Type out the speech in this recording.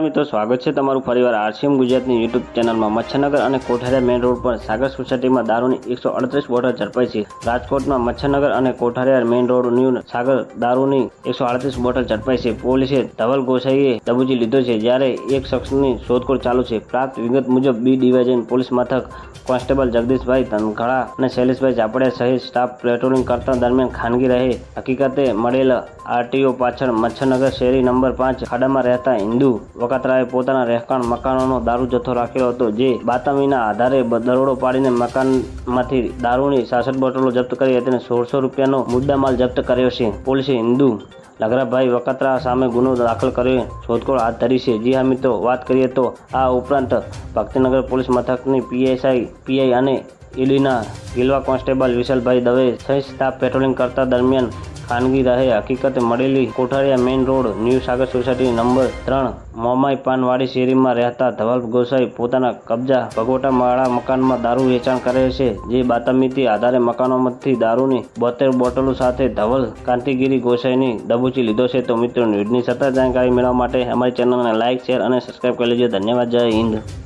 મિત્રો, સ્વાગત છે તમારું ફરીવાર આરસીએમ ગુજરાતની યુટ્યુબ ચેનલમાં. મચ્છરનગર અને કોઠારિયા મેઇન રોડ પર સાગર સોસાયટીમાં દારૂની એકસો અડત્રીસ બોટલ ઝડપાઈ છે. રાજકોટમાં મચ્છરનગર અને Kothariya main road new Sagar દારૂની એકસો અડત્રીસ બોટલ ઝડપાઈ છે. પોલીસે ધવલ ગોસાઈએ દબૂજી લીધો છે, જ્યારે એક શખ્સની શોધખોળ ચાલુ છે. પ્રાપ્ત વિગત મુજબ, બી ડિવિઝન પોલીસ મથક કોન્સ્ટેબલ જગદીશભાઈ ધનખડા અને શૈલેષભાઈ ઝાપડિયા સહિત સ્ટાફ પેટ્રોલિંગ કરતા દરમિયાન ખાનગી રહે હકીકતે મળેલ આરટીઓ પાછળ મચ્છરનગર શેરી નંબર પાંચ ખાડામાં રહેતા હિન્દુ વકાતરાએ પોતાના રહેઠાણ મકાનોનો દારૂ જથ્થો રાખેલો હતો, જે બાતમીના આધારે દરોડો પાડીને મકાનમાંથી દારૂની સાસઠ બોટલો જપ્ત કરી હતી અને સોળસો રૂપિયાનો મુદ્દામાલ જપ્ત કર્યો છે. પોલીસે હિન્દુ લગરાભાઈ વકાત્રા સામે ગુનો દાખલ કર્યો. શોધખોળ હાથ ધરી છે. જી હા મિત્રો, વાત કરીએ તો આ ઉપરાંત ભક્તિનગર પોલીસ મથકની પીએસઆઈ, પીઆઈ અને ઈડીના ગિલવા કોન્સ્ટેબલ વિશાલભાઈ દવે સહિત પેટ્રોલિંગ કરતા દરમિયાન ખાનગી રહે હકીકતે મળેલી Kothariya main road, new Sagar society number ત્રણ, મોમાઈ પાનવાડી શેરીમાં રહેતા ધવલ ગોસાઈ પોતાના કબજા ભગોટા માળા મકાનમાં દારૂ વેચાણ કરે છે. જે બાતમીથી આધારે મકાનોમાંથી દારૂની બોતેર બોટલો સાથે ધવલ કાંતિગીરી ગોસાઈની દબોચી લીધો છે. તો મિત્રો, ન્યૂઝની સતત જાણકારી મેળવવા માટે અમારી ચેનલને લાઇક, શેર અને સબસ્ક્રાઇબ કરી લેજો. ધન્યવાદ. જય હિન્દ.